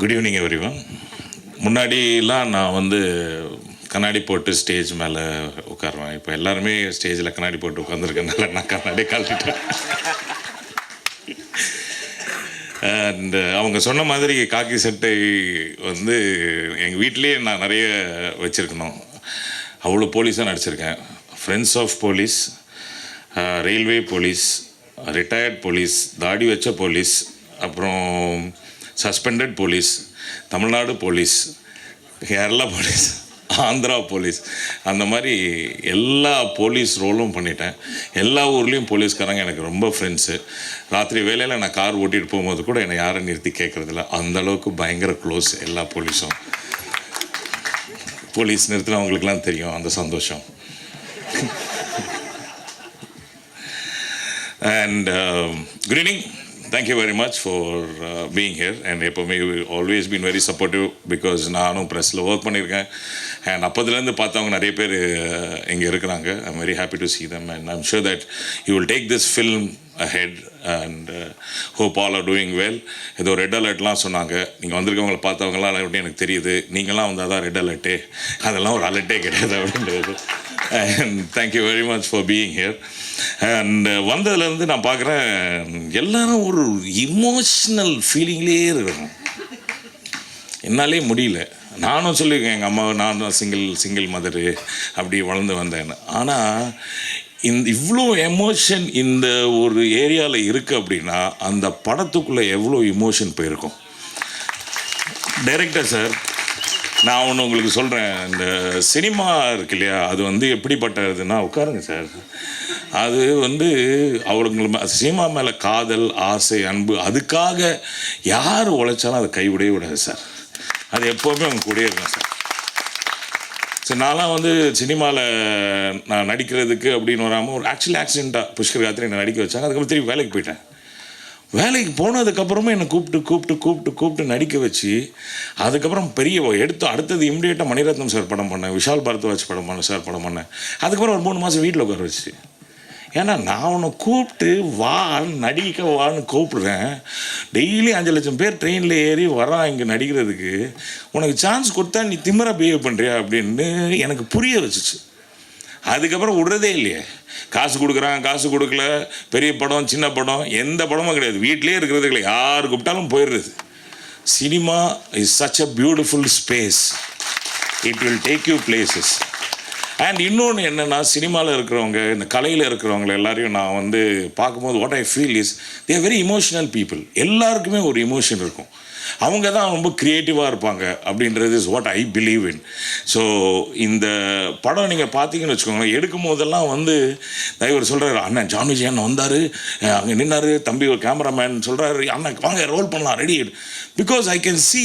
Good evening everyone முன்னாடிலாம் நான் வந்து கண்ணாடி போட்டு ஸ்டேஜ் மேலே உட்காருவேன். இப்போ எல்லாருமே ஸ்டேஜில் கண்ணாடி போட்டு உட்காந்துருக்கனால நான் கண்ணாடி கழட்டிட்டேன். அண்ட் அவங்க சொன்ன மாதிரி காக்கி சட்டை வந்து எங்கள் வீட்டிலேயே நான் நிறைய வச்சுருக்கணும். அவ்வளோ போலீஸாக நடிச்சிருக்கேன். Friends of police railway police retired police தாடி வச்ச போலீஸ் அப்புறம் suspended police Tamil Nadu police Kerala police Andhra police அந்த மாதிரி எல்லா போலீஸ் ரோலும் பண்ணிட்டேன். எல்லா ஊர்லேயும் போலீஸ்காரங்க எனக்கு ரொம்ப ஃப்ரெண்ட்ஸு ராத்திரி வேலையில் நான் கார் ஓட்டிகிட்டு போகும்போது கூட என்னை யாரும் நிறுத்தி கேட்குறதில்ல அந்தளவுக்கு பயங்கர க்ளோஸ் எல்லா போலீஸும் போலீஸ் நிறுத்தினவங்களுக்குலாம் தெரியும் அந்த சந்தோஷம். And good evening thank you very much for being here and எப்போவுமே always been very supportive because நானும் ப்ரெஸ்ஸில் ஒர்க் பண்ணியிருக்கேன். அண்ட் அப்போதுலேருந்து பார்த்தவங்க நிறைய பேர் uh, இங்கே இருக்கிறாங்க. I'm very happy to see them and I'm sure that you will take this film ahead and hope all are doing well ஏதோ ரெட் அலர்ட்லாம் சொன்னாங்க. நீங்கள் வந்திருக்கவங்களை பார்த்தவங்களாம் alert எனக்கு தெரியுது. நீங்களாம் வந்தால் தான் ரெட் அலர்ட்டே அதெல்லாம் ஒரு அலர்ட்டே கிடையாது அப்படின்றது. And thank you very much for being here and வந்ததுலேருந்து நான் பார்க்குறேன் எல்லாரும் ஒரு இமோஷ்னல் ஃபீலிங்லேயே இருக்கிறோம் என்னாலே முடியல. நானும் சொல்லியிருக்கேன் எங்கள் அம்மா நான் தான் சிங்கிள் சிங்கிள் மதரு அப்படி வளர்ந்து வந்தேன்னு. ஆனால் இந்த இவ்வளோ எமோஷன் இந்த ஒரு ஏரியாவில் இருக்குது அப்படின்னா அந்த படத்துக்குள்ளே எவ்வளோ இமோஷன் போயிருக்கும்? டைரக்டர் சார் நான் ஒன்று உங்களுக்கு சொல்கிறேன் இந்த சினிமா இருக்கு இல்லையா? அது வந்து எப்படிப்பட்டதுன்னா உட்காருங்க சார். அது வந்து அவங்களுக்கு சினிமா மேலே காதல் ஆசை அன்பு அதுக்காக யார் உழைச்சாலும் அதை கைவிடவே விடாது சார். அது எப்போவுமே அவங்க கூடயே இருக்கும் சார். சரி நான்லாம் வந்து சினிமாவில் நான் நடிக்கிறதுக்கு அப்படின்னு வராமல் ஒரு ஆக்சுவலி ஆக்சிடெண்ட்டாக புஷ்கர் காத்திரி என்னை நடிக்க வச்சாங்க. அதுக்கப்புறம் திருப்பி வேலைக்கு போயிட்டேன். வேலைக்கு போனதுக்கப்புறமும் என்னை கூப்பிட்டு கூப்பிட்டு கூப்பிட்டு கூப்பிட்டு நடிக்க வச்சு அதுக்கப்புறம் பெரிய எடுத்து அடுத்தது இம்மிடியேட்டாக மணிரத்னம் சார் படம் பண்ணேன் விஷால் பரத்வாஜ் படம் பண்ணேன் சார் படம் பண்ணேன். அதுக்கப்புறம் ஒரு மூணு மாதம் வீட்டில் உட்கார வச்சு. ஏன்னா நான் உன்னை கூப்பிட்டு வா நடிக்க வான்னு கூப்பிடுறேன். டெய்லி அஞ்சு லட்சம் பேர் ட்ரெயினில் ஏறி வரான் இங்கே நடிக்கிறதுக்கு. உனக்கு சான்ஸ் கொடுத்தா நீ திமராக பிஹேவ் பண்ணுறியா அப்படின்னு எனக்கு புரிய வச்சுச்சு. அதுக்கப்புறம் விடுறதே இல்லையே. காசு கொடுக்குறான் காசு கொடுக்கல. பெரிய படம் சின்ன படம் எந்த படமும் கிடையாது. வீட்டிலே இருக்கிறது கிடையாது. யார் கூப்பிட்டாலும் போயிடுறது. Cinema is such a beautiful space it will take you places and இன்னொன்று என்னென்னா சினிமாவில் இருக்கிறவங்க இந்த கலையில் இருக்கிறவங்க எல்லாரையும் நான் வந்து பார்க்கும்போது what I feel is there very emotional people எல்லாருக்குமே ஒரு இமோஷன் இருக்கும். அவங்க தான் ரொம்ப க்ரியேட்டிவாக இருப்பாங்க அப்படின்றது is what I believe in so இந்த படம் நீங்கள் பார்த்தீங்கன்னு வச்சுக்கோங்களேன் எடுக்கும் போதெல்லாம் வந்து தலைவர் சொல்கிறாரு அண்ணன் ஜான் விஜய் அண்ணன் வந்தார். அங்கே நின்னார். தம்பி ஒரு கேமராமேன் சொல்கிறாரு அண்ணன் வாங்க ரோல் பண்ணலாம் ready because I can see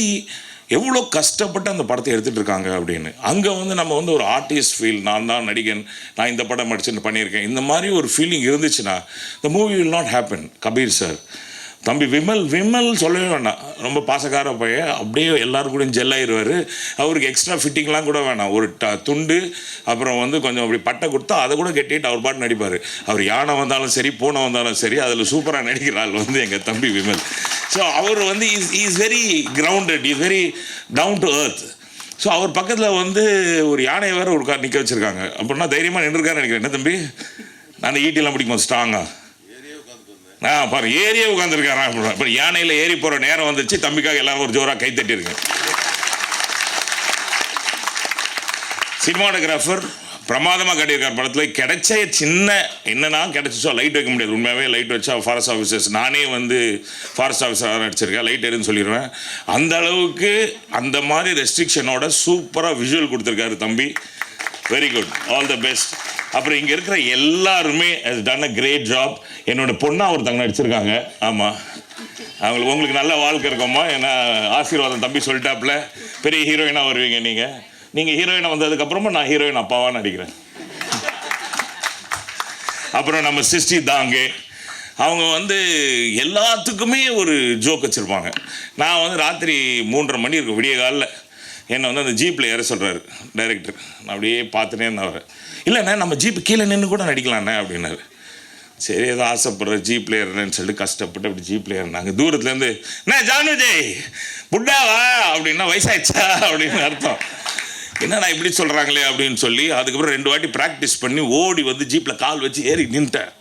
எவ்வளோ கஷ்டப்பட்டு அந்த படத்தை எடுத்துகிட்டு இருக்காங்க அப்படின்னு. அங்கே வந்து நம்ம வந்து ஒரு ஆர்டிஸ்ட் ஃபீல் நான் தான் நடிகன் நான் இந்த படம் நடிச்சுன்னு பண்ணியிருக்கேன். இந்த மாதிரி ஒரு ஃபீலிங் இருந்துச்சுன்னா the movie will not happen Kabir sir தம்பி விமல் விமல் சொல்லவே வேண்டாம் ரொம்ப பாசக்கார பையன். அப்படியே எல்லோரும் கூட ஜெல் ஆயிடுவார் அவருக்கு எக்ஸ்ட்ரா ஃபிட்டிங்லாம் கூட வேணாம். ஒரு ட துண்டு அப்புறம் வந்து கொஞ்சம் அப்படி பட்டை கொடுத்தா அதை கூட கெட்டிட்டு அவர் பாட்டு நடிப்பார். அவர் யானை வந்தாலும் சரி பூனை வந்தாலும் சரி அதில் சூப்பராக நடிக்கிற ஆள் வந்து எங்கள் தம்பி விமல். ஸோ அவர் வந்து is is very grounded is very down to earth. So அவர் பக்கத்தில் வந்து ஒரு யானையை வேறு ஒரு நிற்க வச்சுருக்காங்க. அப்படின்னா தைரியமாக நின்றுருக்காரு நினைக்கிறேன். என்ன தம்பி? நான் ஈட்டிலாம் பிடிக்கும்? ஸ்ட்ராங்காக நான் பாரு ஏரியே உட்காந்துருக்காரன் இப்போ யானையில் ஏறி போகிற நேரம் வந்துச்சு. தம்பிக்காக எல்லாரும் ஒரு ஜோராக கை தட்டிருங்க சினிமாட்டோகிராஃபர் பிரமாதமாக கட்டியிருக்கார் படத்தில். கிடைச்ச சின்ன என்னன்னா கிடைச்சிச்சோ லைட் வைக்க முடியாது. உண்மையாகவே லைட் வச்சா ஃபாரஸ்ட் ஆஃபீஸர்ஸ் நானே வந்து ஃபாரஸ்ட் ஆஃபீஸராக நடிச்சிருக்கேன். லைட் எடுன்னு சொல்லிடுவேன். அந்த அளவுக்கு அந்த மாதிரி ரெஸ்ட்ரிக்ஷனோட சூப்பராக விஷுவல் கொடுத்துருக்காரு தம்பி. Very good all the best அப்புறம் இங்கே இருக்கிற எல்லாருமே டன் அ கிரேட் ஜாப் என்னோட பொண்ணாக ஒருத்தங்க நடிச்சிருக்காங்க. ஆமாம் அவங்களுக்கு உங்களுக்கு நல்ல வாழ்க்கை இருக்கும்மா. ஏன்னா ஆசீர்வாதம் தம்பி சொல்லிட்டாப்புல. பெரிய ஹீரோயினாக வருவீங்க நீங்கள் நீங்கள் ஹீரோயினாக வந்ததுக்கப்புறமா நான் ஹீரோயின் அப்பாவாக நடிக்கிறேன். அப்புறம் நம்ம சிஸ்டி தாங்கே. அவங்க வந்து எல்லாத்துக்குமே ஒரு ஜோக் வச்சுருப்பாங்க. நான் வந்து ராத்திரி மூன்றரை மணி இருக்கும். விடிய காலில். என்னை வந்து அந்த ஜீப்பில் ஏற சொல்கிறாரு டைரக்டர் நான் அப்படியே பார்த்துட்டே இருந்தேன் அவர் இல்லைண்ணே நம்ம ஜீப்பு கீழே நின்று கூட நடிக்கலாண்ணே அப்படின்னாரு. சரி ஏதோ ஆசைப்படுற ஜீப்பில் ஏறேன்னு சொல்லிட்டு கஷ்டப்பட்டு அப்படி ஜீப்பில் ஏறினாங்க. தூரத்துலேருந்து என்ன ஜான் விஜய் புட்டாவா அப்படின்னா வயசாயிடுச்சா அப்படின்னு அர்த்தம். என்னடா இப்படி சொல்கிறாங்களே அப்படின்னு சொல்லி அதுக்கப்புறம் ரெண்டு வாட்டி ப்ராக்டிஸ் பண்ணி ஓடி வந்து ஜீப்பில் கால் வச்சு ஏறி நின்ட்டேன்.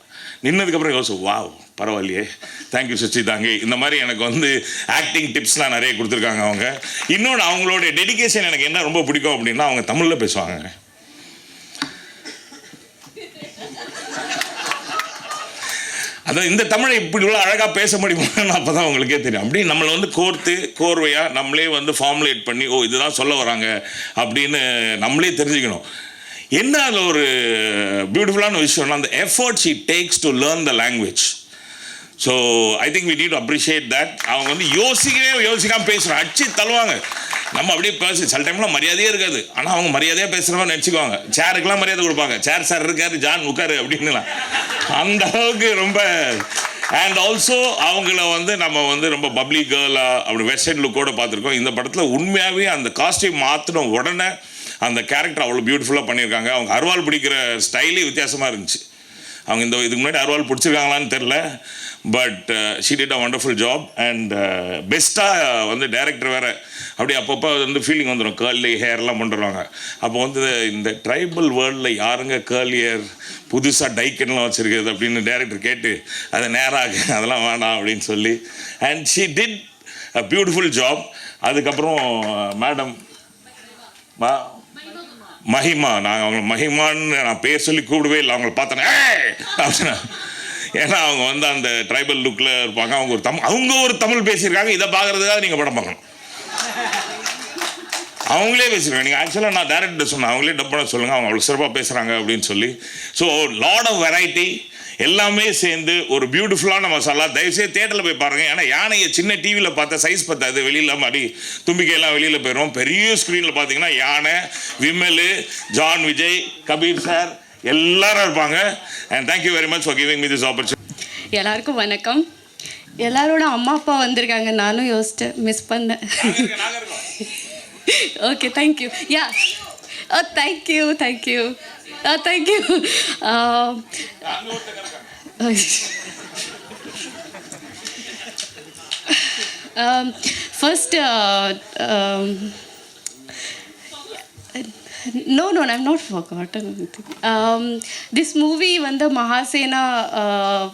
நின்னதுக்கப்புறம் யோசிச்சு வாவ் பரவாயில்லையே. தேங்க்யூ சச்சி தாங்க இந்த மாதிரி எனக்கு வந்து ஆக்டிங் டிப்ஸ்லாம் நிறைய கொடுத்துருக்காங்க அவங்க. இன்னொன்று அவங்களோட டெடிகேஷன் எனக்கு என்ன ரொம்ப பிடிக்கும் அப்படின்னா அவங்க தமிழில் பேசுவாங்க. அதான் இந்த தமிழை இப்படி இவ்வளோ அழகாக பேச முடியுமான்னு அப்போ தான் உங்களுக்கே தெரியும். அப்படி நம்மளை வந்து கோர்த்து கோர்வையாக நம்மளே வந்து ஃபார்முலேட் பண்ணி ஓ இதுதான் சொல்ல வராங்க அப்படின்னு நம்மளே தெரிஞ்சுக்கணும். என்ன அதில் ஒரு பியூட்டிஃபுல்லான விஷயம்னா அந்த efforts it takes to learn the language so I think we need appreciate that அவங்க வந்து யோசிக்கவே யோசிக்காமல் பேசுகிறோம் அடிச்சு தள்ளுவாங்க. நம்ம அப்படியே பேசு சில டைம்லாம் மரியாதையே இருக்காது. ஆனால் அவங்க மரியாதையாக பேசுகிறவங்க நினச்சிக்குவாங்க. சேருக்கெல்லாம் மரியாதை கொடுப்பாங்க. சேர் சார் இருக்காரு ஜான் உட்காரு அப்படின்னுலாம். அந்த அளவுக்கு ரொம்ப அண்ட் ஆல்சோ அவங்கள வந்து நம்ம வந்து ரொம்ப பப்ளி கேர்லாக அப்படி வெஸ்டர்ன் லுக்கோட பார்த்துருக்கோம். இந்த படத்தில் உண்மையாகவே அந்த காஸ்டியூம் மாற்றின உடனே அந்த கேரக்டர் அவ்வளோ பியூட்டிஃபுல்லாக பண்ணியிருக்காங்க. அவங்க அருவாள் பிடிக்கிற ஸ்டைலே வித்தியாசமாக இருந்துச்சு. அவங்க இந்த இதுக்கு முன்னாடி அருவாள் பிடிச்சிருக்காங்களான்னு தெரில but she did a wonderful job and பெஸ்ட்டாக வந்து டேரக்டர் வேறு. அப்படி அப்பப்போ வந்து ஃபீலிங் வந்துடும் கேர்லி ஹேர்லாம் பண்ணுறாங்க அப்போ வந்து இந்த ட்ரைபல் வேர்ல்டில் யாருங்க கேர்லி ஹேர் புதுசாக டைக்கன்லாம் வச்சுருக்குது அப்படின்னு டேரக்டர் கேட்டு அதை நேராக அதெல்லாம் வேணாம் அப்படின்னு சொல்லி. And she did a beautiful job அதுக்கப்புறம் uh, மேடம் மா மஹிமா நாங்கள் அவங்க மஹிமான்னு நான் பேர் சொல்லி கூப்பிடவே இல்லை. அவங்கள பார்த்தேன் அப்படின்னா ஏன்னா அவங்க வந்து அந்த ட்ரைபல் லுக்கில் இருப்பாங்க. அவங்க ஒரு தமிழ் அவங்க ஒரு தமிழ் பேசியிருக்காங்க. இதை பார்க்குறதுக்காக நீங்கள் படம் பார்க்கணும். அவங்களே பேசியிருக்காங்க. நீங்கள் ஆக்சுவலாக நான் டேரக்டர் சொன்னேன். அவங்களே டப் பண்ண சொல்லுங்கள் அவங்க அவ்வளோ சிறப்பாக பேசுகிறாங்க அப்படின்னு சொல்லி. ஸோ லாட் ஆஃப் வெரைட்டி எல்லாமே சேர்ந்து ஒரு பியூட்டிஃபுல்லான மசாலா தயவுசெய்து தேட்டரில் போய் பாருங்கள் ஏன்னா யானையை சின்ன டிவியில் பார்த்தா சைஸ் பத்தாது. வெளியில் மாதிரி தும்பிக்கையெல்லாம் வெளியில் போயிடும் பெரிய ஸ்க்ரீனில் பார்த்தீங்கன்னா யானை விமல் ஜான் விஜய் கபீர் சார் எல்லாரும் இருப்பாங்க. And thank you very much for giving me this opportunity எல்லாருக்கும் வணக்கம். எல்லாரோட அம்மா அப்பா வந்திருக்காங்க. நானும் யோசிச்சேன் மிஸ் பண்ணேன். Okay thank you yeah oh thank you thank you ah thank you first no no i'm not forgotten anything. Um, this movie வந்து மகாசேனா uh,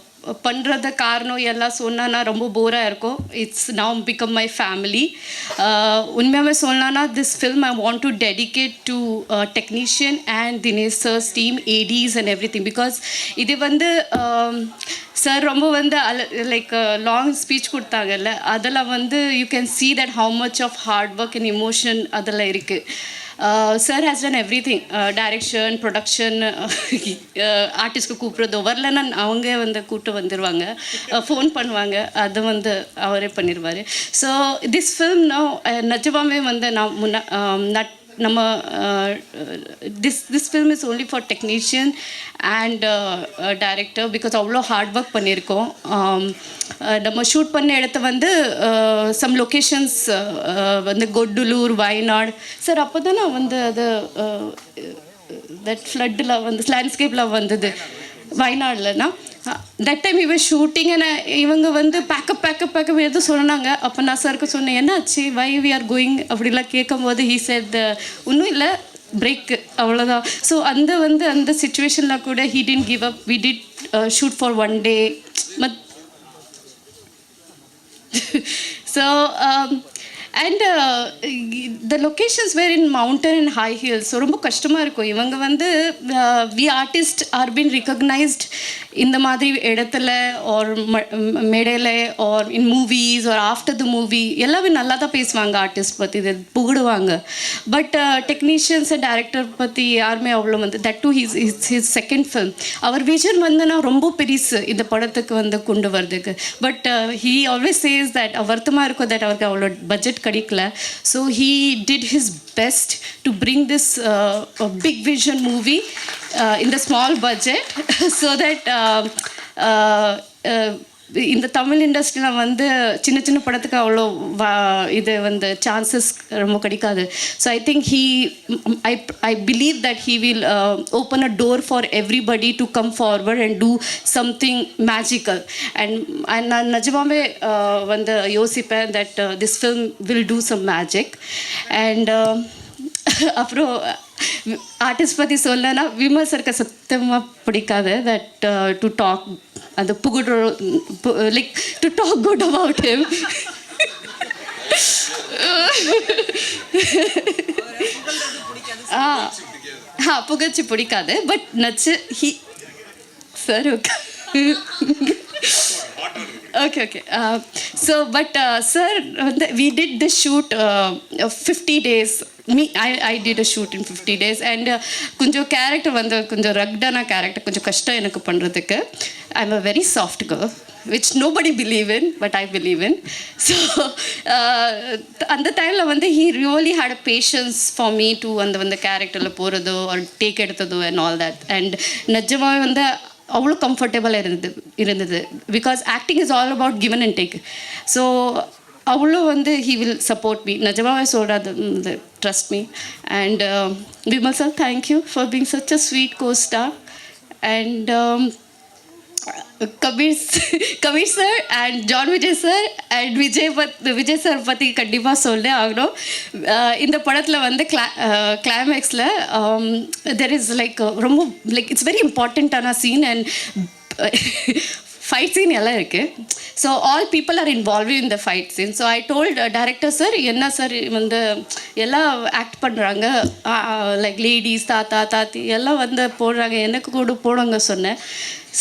பண்ணுறத காரணம் எல்லாம் சொன்னா ரொம்ப போராக இருக்கும். It's now become my family உண்மையாகவே சொல்லலாம்னா this film I want to dedicate to technician and Dinesh sir's team ADs and everything because இது வந்து um, சார் ரொம்ப வந்து அல லைக் லாங் ஸ்பீச் கொடுத்தாங்கல்ல. அதில் வந்து you can see that how much of hard work and emotion அதில் இருக்குது sir has done everything direction production ஆர்டிஸ்ட்க்கு கூப்பிட்றது. வரலன்னா அவங்க வந்து கூப்பிட்டு வந்துடுவாங்க ஃபோன் uh, பண்ணுவாங்க. அது வந்து அவரே பண்ணிடுவார் ஸோ திஸ் ஃபில்ம் uh, நான் நிஜமாவே வந்து நான் முன்ன um, நட் நம்ம this this film is only for technician and director because அவ்வளோ ஹார்ட் ஒர்க் பண்ணியிருக்கோம். Um, uh, நம்ம ஷூட் பண்ண இடத்த வந்து uh, சம் லொக்கேஷன்ஸ் uh, வந்து கொட்டுலூர் வயநாடு சார் அப்போ தானே வந்து அது தட் ஃப்ளட்டில் வந்து லேண்ட்ஸ்கேப்பில் வந்தது. வயநாடுலனா தட் டைம் இவன் ஷூட்டிங் இவங்க வந்து பேக்கப் பேக்கப் பேக்கப் எது சொன்னாங்க. அப்போ நான் சாருக்கு சொன்னேன் என்னாச்சு? வை வி ஆர் கோயிங் அப்படிலாம் கேட்கும்போது ஹீ செட் ஒன்றும் இல்லை பிரேக்கு அவ்வளோதான் ஸோ அந்த வந்து அந்த சுச்சுவேஷனில் கூட he didn't give up we did shoot for one day mud so and the locations where in mountain and high hills ரொம்ப கஷ்டமாக இருக்கும். இவங்க வந்து we artist are been recognised இந்த மாதிரி இடத்துல ஆர் மேடையில் or in movies or after the movie எல்லாமே நல்லா தான் பேசுவாங்க ஆர்டிஸ்ட் பற்றி இது புகடுவாங்க. பட் டெக்னீஷியன்ஸ் அண்ட் டேரக்டர் பற்றி யாருமே அவ்வளோ வந்து that to his is his second film our vision வந்து நான் ரொம்ப பெரிசு இந்த படத்துக்கு வந்து கொண்டு வரதுக்கு but he always says that வருத்தமாக இருக்கும் தட் அவருக்கு அவ்வளோ பட்ஜெட் கிடைக்கல. So he did his best to bring this uh, big vision movie uh, in the small budget so that um, uh, uh, uh, இந்த தமிழ் இண்டஸ்ட்ரியில் வந்து சின்ன சின்ன படத்துக்கு அவ்வளோ வா இது வந்து சான்சஸ் ரொம்ப கிடைக்காது. So I think he I I believe that he will open a door for everybody to come forward and do something magical and and நான் நிஜமாவே uh, வந்து யோசிப்பேன் that this film will do some magic and அப்புறம் artist பற்றி சொல்லனா விமர்சருக்கு சுத்தமாக பிடிக்காது தட் டு டாக் அந்த புகுடு like to talk good about him ah ah புகழ்ச்சி பிடிக்காது பட் நச்சு he sir okay okay okay so but sir வந்து we did the shoot fifty days me I I did a shoot in fifty days and கொஞ்சம் character வந்து கொஞ்சம் ரக்டான character கொஞ்சம் கஷ்டம் எனக்கு பண்ணுறதுக்கு I am a very soft girl which nobody believe in but I believe in so அந்த டைமில் வந்து he really had a patience for me to அந்த வந்து கேரக்டரில் போகிறதோ ஒரு டேக் எடுத்ததோ அண்ட் ஆல் தட் அண்ட் நிஜமாவே வந்து அவ்வளோ கம்ஃபர்டபுளாக இருந்தது இருந்தது. Because acting is all about given and take so அவ்வளோ வந்து ஹீ வில் சப்போர்ட் மீ நிஜமாவே சொல்கிறாது trust me and Vimal sir thank you for being such a sweet costar and Kabir Kabir sir and John Vijay sir and Vijay பத் Vijay sir பற்றி கண்டிப்பாக சொல்லே ஆகணும். இந்த படத்தில் வந்து கிளா கிளைமேக்ஸில் தெர் இஸ் லைக் ரொம்ப லைக் இட்ஸ் வெரி இம்பார்ட்டண்ட்டான சீன் அண்ட் ஃபைட் சீன் எல்லாம் இருக்குது so all people are involve in the fight scene so I told director sir என்ன சார் வந்து எல்லாம் ஆக்ட் பண்ணுறாங்க லைக் லேடிஸ் தாத்தா தாத்தி எல்லாம் வந்து போடுறாங்க. எனக்கு கூட போடுங்க சொன்னேன்.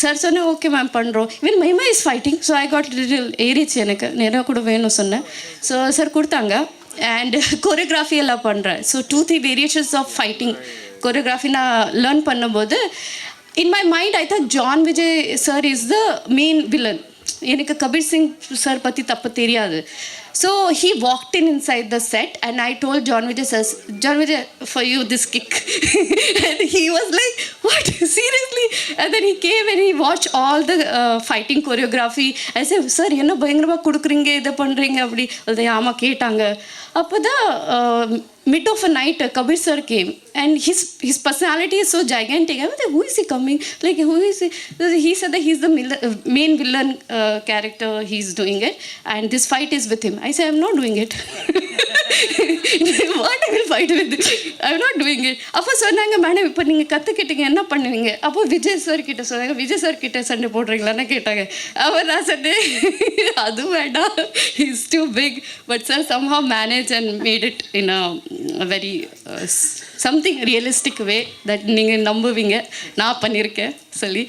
சார் சொன்னேன் ஓகே மேம் பண்ணுறோம் even மைமா is fighting so I got little ஏறிச்சு எனக்கு. நிறைய கூட வேணும் சொன்னேன். ஸோ சார் கொடுத்தாங்க. அண்ட் கொரியோகிராஃபி எல்லாம் பண்ணுறேன் so two three variations of fighting choreography நான் லேர்ன் பண்ணும்போது in my mind I thought John Vijay sir is the main villain எனக்கு கபீர் சிங் சார் பற்றி தப்பு தெரியாது. So he walked in inside the set and I told John Vijay sir John Vijay for you this kick and he was like what seriously and then he came and he watch all the fighting choreography I say sir என்ன பயங்கரமாக கொடுக்குறீங்க? இதை பண்ணுறீங்க அப்படி. அது ஆமாம் கேட்டாங்க. அப்போ தான் mid of a night uh, kabir sir came and his his personality is so gigantic. I was like who is he coming? Like who is he? He said that he's the uh, main villain uh, character he's doing it and this fight is with him. I said i'm not doing it what I will fight with I not doing it அப்போ சொன்னாங்க madam இப்போ நீங்கள் கற்றுக்கிட்டீங்க என்ன பண்ணுவீங்க? அப்போ Vijay sir கிட்ட சொன்னாங்க Vijay sir கிட்ட சண்டை போடுறீங்களான்னு கேட்டாங்க. அவர் நான் சொன்னேன் அது வேண்டாம். Is too big but sir somehow manage and made it in a very something realistic way that நீங்கள் நம்புவீங்க. நான் பண்ணியிருக்கேன் சொல்லி.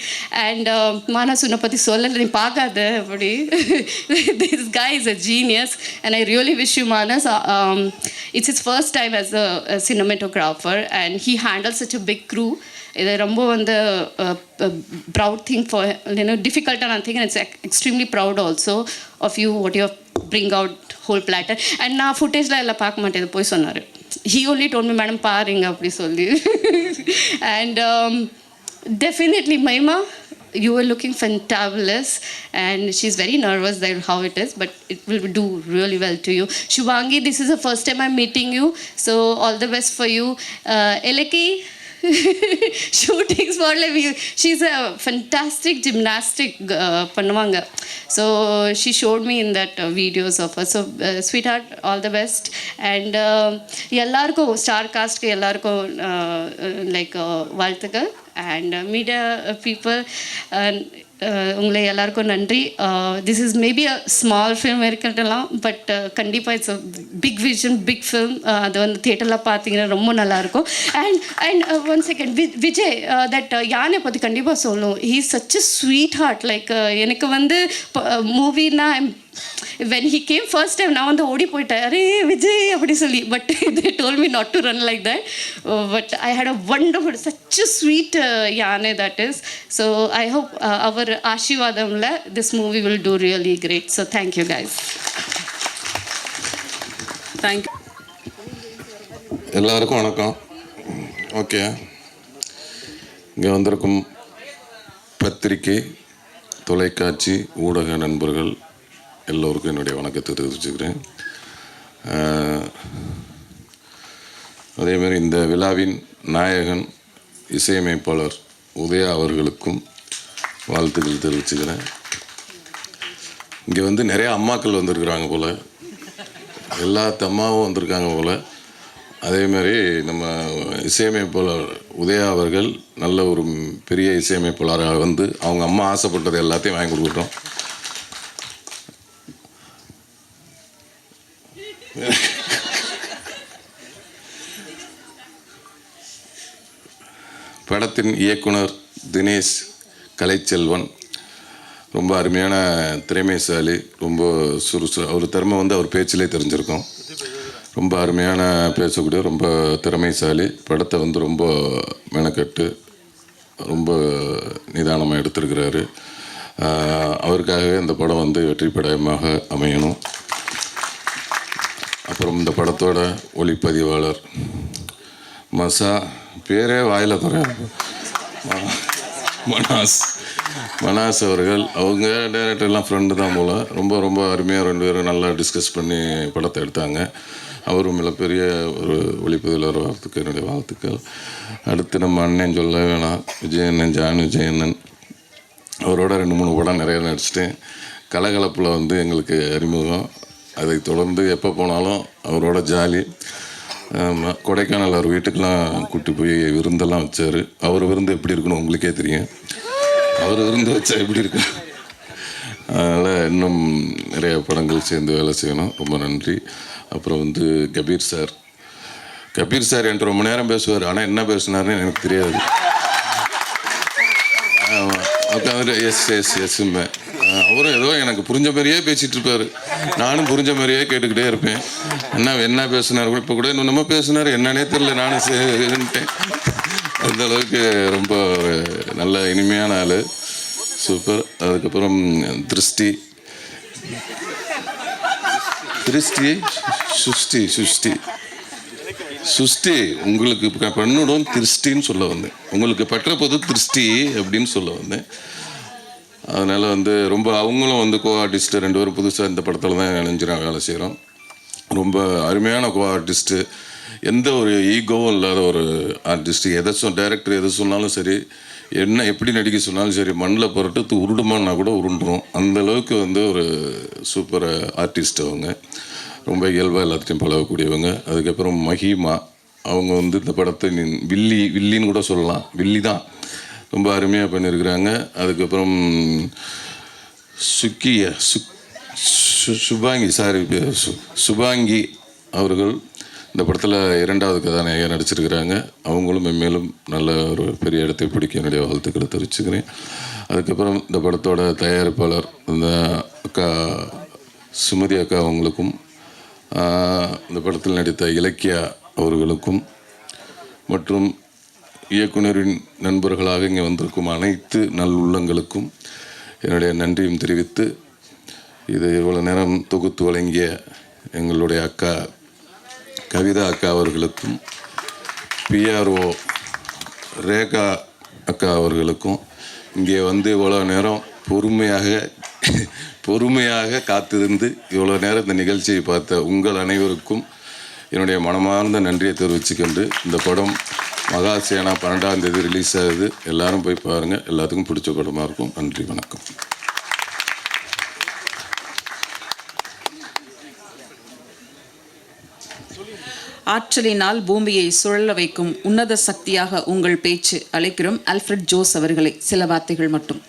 அண்ட் மானஸ் உன்னை பற்றி சொல்லலை நீ பார்க்காத அப்படி. This guy is a genius and I really wish you Manas it's it's first time as a cinematographer and he and such a big crew இது ரொம்ப வந்து proud thing for you know டிஃபிகல்ட்டான thing it's extremely proud also of you what you bring out whole platter and நான் ஃபுட்டேஜில் எல்லாம் பார்க்க மாட்டேன் போய் சொன்னார். he only told me, Madam, paring up, And um, definitely, Maima, you were looking fantabulous. And she's very nervous there how it is, but it will do really well to you. Shubangi, this is the first time I'm meeting you. So all the best for you. Uh, Eleki, shooting spot like you- she's a fantastic gymnastic uh, பண்ணுவாங்க so she showed me in that uh, videos of her so uh, sweetheart all the best and uh, எல்லாருக்கும் star காஸ்ட்க்கு எல்லாருக்கும் like வாழ்த்துக்கள் and media people உங்களை எல்லாருக்கும் நன்றி. This is maybe a small film இருக்கட்டலாம் but கண்டிப்பாக it's a big vision big film அது வந்து தியேட்டரில் பார்த்தீங்கன்னா ரொம்ப நல்லாயிருக்கும் and and one uh, second we Vijay that யானை பற்றி கண்டிப்பாக சொல்லும். He such a sweet heart like எனக்கு வந்து மூவினா when he came first time நான் வந்து ஓடி போயிட்டேன். அரே விஜய் அப்படி சொல்லி. But they told me not to run like that but I had a wonderful such sweet யானை that is so I hope our ஆசீர்வாதம்ல this movie will do really great so thank you guys thank you எல்லாருக்கும் வணக்கம். Okay. இங்கே வந்திருக்கும் பத்திரிகை தொலைக்காட்சி ஊடக நண்பர்கள் எல்லோருக்கும் என்னுடைய வணக்கத்தை தெரிவிச்சுக்கிறேன். ஆஹ், அதே மாதிரி இந்த விழாவின் நாயகன் இசையமைப்பாளர் உதயா அவர்களுக்கும் வாழ்த்துக்கள் தெரிவிச்சுக்கிறேன். இங்கே வந்து நிறைய அம்மாக்கள் வந்திருக்கிறாங்க போல். எல்லா தம்மாவும் வந்திருக்காங்க போல். அதே மாதிரி நம்ம இசையமைப்பாளர் உதயா அவர்கள் நல்ல ஒரு பெரிய இசையமைப்பாளராக வந்து அவங்க அம்மா ஆசைப்பட்டது எல்லாத்தையும் வாங்கி கொடுக்கட்டும். இயக்குனர் தினேஷ் கலைச்செல்வன். ரொம்ப அருமையான திறமைசாலி ரொம்ப சுறுசு அவர் திறமை வந்து அவர் பேச்சிலே தெரிஞ்சிருக்கும். ரொம்ப அருமையான பேசக்கூடிய ரொம்ப திறமைசாலி. படத்தை வந்து ரொம்ப மெனக்கட்டு ரொம்ப நிதானமாக எடுத்திருக்கிறாரு. அவருக்காகவே இந்த படம் வந்து வெற்றி படமாக அமையணும். அப்புறம் இந்த படத்தோட ஒளிப்பதிவாளர் மசா. பேரே வாயில் தர மனாஸ். மனாஸ் அவர்கள் அவங்க டைரக்டர்லாம் ஃப்ரெண்டு தான் போல். ரொம்ப ரொம்ப அருமையாக ரெண்டு பேரும் நல்லா டிஸ்கஸ் பண்ணி படத்தை எடுத்தாங்க. அவரும் மிகப்பெரிய ஒரு ஒளிப்பதிவாளர் வரத்துக்கு என்னுடைய வாழ்த்துக்கள். அடுத்து நம்ம அண்ணன் சொல்ல வேணாம். விஜயண்ணன் ஜான் விஜயண்ணன். அவரோட ரெண்டு மூணு படம் நிறைய நடிச்சிட்டேன். கலகலப்பில் வந்து எங்களுக்கு அறிமுகம். அதை தொடர்ந்து எப்போ போனாலும் அவரோட ஜாலி. கொடைக்கானல் அவர் வீட்டுக்கெல்லாம் கூட்டி போய் விருந்தெல்லாம் வச்சார். அவர் விருந்து எப்படி இருக்குன்னு உங்களுக்கே தெரியும். அவர் விருந்து வச்சா எப்படி இருக்கும் அதனால் இன்னும் நிறைய படங்கள் சேர்ந்து வேலை செய்யணும். ரொம்ப நன்றி. அப்புறம் வந்து கபீர் சார். கபீர் சார் என்கிட்ட ரொம்ப நேரம் பேசுவார். ஆனால் என்ன பேசுனாருன்னு எனக்கு தெரியாது. ஆமாம் உட்காந்துட்டு எஸ் எஸ் எஸ்மே அவரும் ஏதோ எனக்கு புரிஞ்ச மாதிரியே பேசிகிட்டு இருப்பார். நானும் புரிஞ்ச மாதிரியே கேட்டுக்கிட்டே இருப்பேன். என்ன என்ன பேசினார் கூட இப்போ கூட இன்னும் பேசினார். என்னன்னே தெரியல நானும் சரின்ட்டேன். அந்த அளவுக்கு ரொம்ப ஒரு நல்ல இனிமையான ஆள். சூப்பர் அதுக்கப்புறம் திருஷ்டி. திருஷ்டி சுஷ்டி சுஷ்டி. சுஷ்டி உங்களுக்கு ப- பெண்ணுடன் திருஷ்டின்னு சொல்ல வந்தேன். உங்களுக்கு பெற்ற போது திருஷ்டி அப்படின்னு சொல்ல வந்தேன். அதனால் வந்து ரொம்ப அவங்களும் வந்து கோ ஆர்டிஸ்ட்டு ரெண்டு பேரும் புதுசாக இந்த படத்தில் தான் இணைஞ்சிரும் வேலை செய்கிறோம் ரொம்ப அருமையான கோ ஆர்டிஸ்ட்டு எந்த ஒரு ஈகோவும் இல்லாத ஒரு ஆர்டிஸ்ட் எதை சொல் டைரக்டர் எதை சொன்னாலும் சரி என்ன எப்படி நடிக்க சொன்னாலும் சரி மண்ணில் புரட்டு உருடுமான்னா கூட உருண்டுரும். அந்த அளவுக்கு வந்து ஒரு சூப்பர் ஆர்டிஸ்ட் அவங்க. ரொம்ப இயல்பாக எல்லாத்தையும் பழகக்கூடியவங்க. அதுக்கப்புறம் மஹிமா அவங்க வந்து இந்த படத்தை வில்லி வில்லின்னு கூட சொல்லலாம். வில்லி தான். ரொம்ப அருமையாக பண்ணியிருக்கிறாங்க அதுக்கப்புறம் சுக்கிய சுக் சு சுபாங்கி சாரி சுபாங்கி அவர்கள் இந்த படத்தில் இரண்டாவது கதாநாயகர் நடிச்சிருக்கிறாங்க. அவங்களும் மேலும் நல்ல ஒரு பெரிய இடத்தை பிடிக்க என்னுடைய வாழ்த்துக்களை தெரிவிச்சுக்கிறேன். அதுக்கப்புறம் இந்த படத்தோட தயாரிப்பாளர் இந்த அக்கா சுமதி அக்கா அவங்களுக்கும் இந்த படத்தில் நடித்த இலக்கியா அவர்களுக்கும் மற்றும் இயக்குனரின் நண்பர்களாக இங்கே வந்திருக்கும் அனைத்து நல்லுள்ளங்களுக்கும் என்னுடைய நன்றியும் தெரிவித்து இது இவ்வளோ நேரம் தொகுத்து வழங்கிய எங்களுடைய அக்கா கவிதா அக்கா அவர்களுக்கும் பிஆர்ஓ ரேகா அக்கா அவர்களுக்கும் இங்கே வந்து இவ்வளோ நேரம் பொறுமையாக பொறுமையாக காத்திருந்து இவ்வளோ நேரம் இந்த நிகழ்ச்சியை பார்த்த உங்கள் அனைவருக்கும் என்னுடைய மனமார்ந்த நன்றியை தெரிவிச்சுக்கொண்டு இந்த படம் மகாசேனா பன்னெண்டாம் தேதி ரிலீஸ் ஆகுது. எல்லாரும் போய் பாருங்கள் எல்லாத்துக்கும் பிடிச்ச படமாக இருக்கும். நன்றி வணக்கம். ஆற்றலினால் பூமியை சுழல வைக்கும் உன்னத சக்தியாக உங்கள் பேச்சு அழைக்கிறோம். அல்ஃபிரட் ஜோஸ் அவர்களை. சில வார்த்தைகள் மட்டும்.